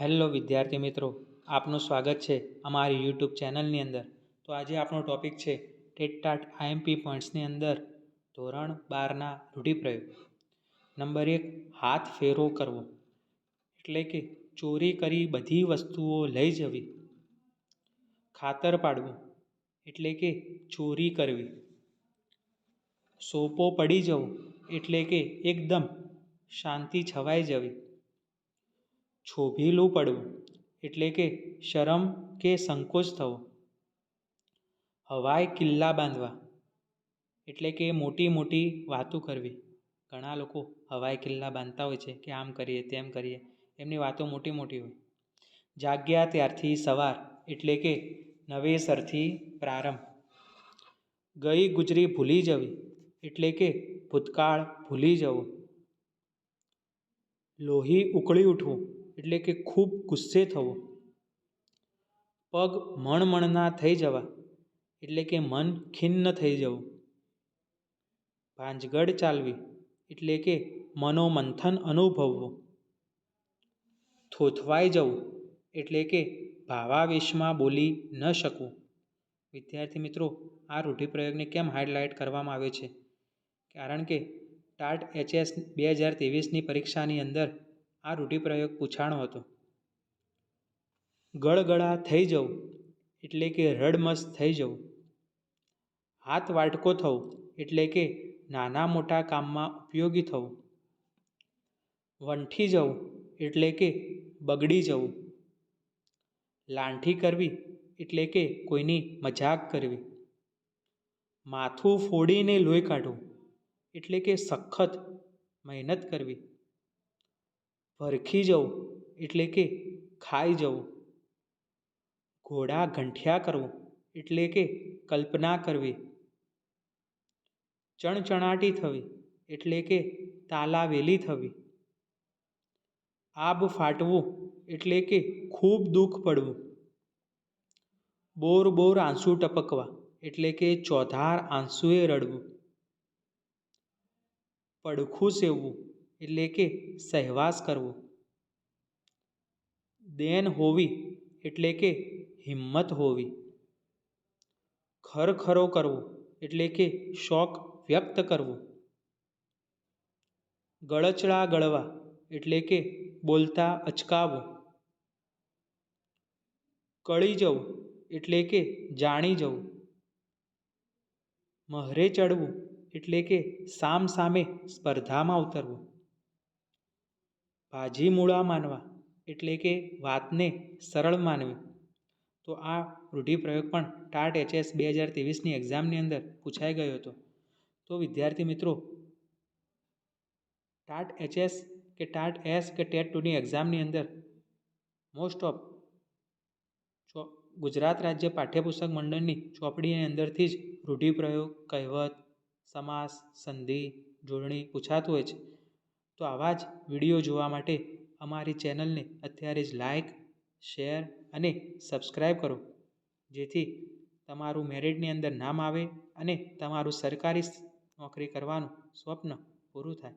Hello વિદ્યાર્થી મિત્રો, આપનું સ્વાગત છે અમારી યુટ્યુબ ચેનલની અંદર. તો આજે આપણો ટોપિક છે ટેટ ટાટ આઈએમપી પોઈન્ટ્સની અંદર ધોરણ બારના રૂઢિપ્રયોગ. નંબર એક, હાથ ફેરો કરવો. એટલે કે ચોરી કરી બધી વસ્તુઓ લઈ જવી. ખાતર પાડવું. એટલે કે ચોરી કરવી. સોપો પડી જવો. એટલે કે એકદમ શાંતિ છવાઈ જવી. છોભીલું પડવું, એટલે કે શરમ કે સંકોચ થવો. હવાઈ કિલ્લા બાંધવા, એટલે કે મોટી મોટી વાતો કરવી. ઘણા લોકો હવાઈ કિલ્લા બાંધતા હોય છે કે આમ કરીએ, તેમ કરીએ, એમની વાતો મોટી મોટી હોય. જાગ્યા ત્યારથી સવાર, એટલે કે નવેસરથી પ્રારંભ. ગઈ ગુજરી ભૂલી જવી, એટલે કે ભૂતકાળ ભૂલી જવું. લોહી ઉકળી ઉઠવું એટલે કે ખૂબ ગુસ્સે થવો. પગ મણમણના થઈ જવા એટલે કે મન ખિન્ન થઈ જવું. ભાંજગડ ચાલવી એટલે કે મનોમંથન અનુભવવું. થોથવાઈ જવું એટલે કે ભાવાવેશમાં બોલી ન શકવું. વિદ્યાર્થી મિત્રો, આ રૂઢિપ્રયોગને કેમ હાઇલાઇટ કરવામાં આવ્યો છે? કારણ કે ટાટ એચએસ બે હજાર ત્રેવીસની પરીક્ષાની અંદર આ રૂઢિપ્રયોગ પૂછાણો હતો. ગળગળા થઈ જવું એટલે કે રડમસ થઈ જવું. હાથ વાટકો થવું એટલે કે નાના મોટા કામમાં ઉપયોગી થવું. વંઠી જવું એટલે કે બગડી જવું. લાંઠી કરવી એટલે કે કોઈની મજાક કરવી. માથું ફોડીને લોહી કાઢવું એટલે કે સખત મહેનત કરવી. ભરખી જવું એટલે કે ખાઈ જવું. ઘોડા ગંઠિયા કરવું એટલે કે કલ્પના કરવી. ચણચણાટી થવી એટલે કે તાલાવેલી થવી. આબ ફાટવું એટલે કે ખૂબ દુઃખ પડવું. બોર બોર આંસુ ટપકવા એટલે કે ચોધાર આંસુએ રડવું. પડખું સેવવું એટલે કે સહેવાસ કરવો દેન હોવી એટલે કે હિંમત હોવી ખરખરો કરવો એટલે કે શોખ વ્યક્ત કરવો ગળચડા ગળવા એટલે કે બોલતા અચકાવું કળી જવું એટલે કે જાણી જવું મહરે ચડવું એટલે કે સામ સામે સ્પર્ધામાં ઉતરવું ભાજી મૂળા માનવા એટલે કે વાતને સરળ માનવી. તો આ રૂઢિપ્રયોગ પણ ટાટ એચએસ બે હજાર ત્રેવીસની એક્ઝામની અંદર પૂછાઈ ગયો હતો. તો વિદ્યાર્થી મિત્રો, ટાટ એચએસ કે ટાટ એસ કે ટેટ ટુની એક્ઝામની અંદર મોસ્ટ ઓફ ગુજરાત રાજ્ય પાઠ્યપુસ્તક મંડળની ચોપડીની અંદરથી જ રૂઢિપ્રયોગ, કહેવત, સમાસ, સંધિ, જોડણી પૂછાતું હોય છે. તો આવા જ વીડિયો જોવા માટે અમારી ચેનલને અત્યારે જ લાઈક શેર અને સબસ્ક્રાઈબ કરો. જેથી તમારું મેરિટની અંદર નામ આવે અને તમારું સરકારી નોકરી કરવાનું સ્વપ્ન પૂરું થાય.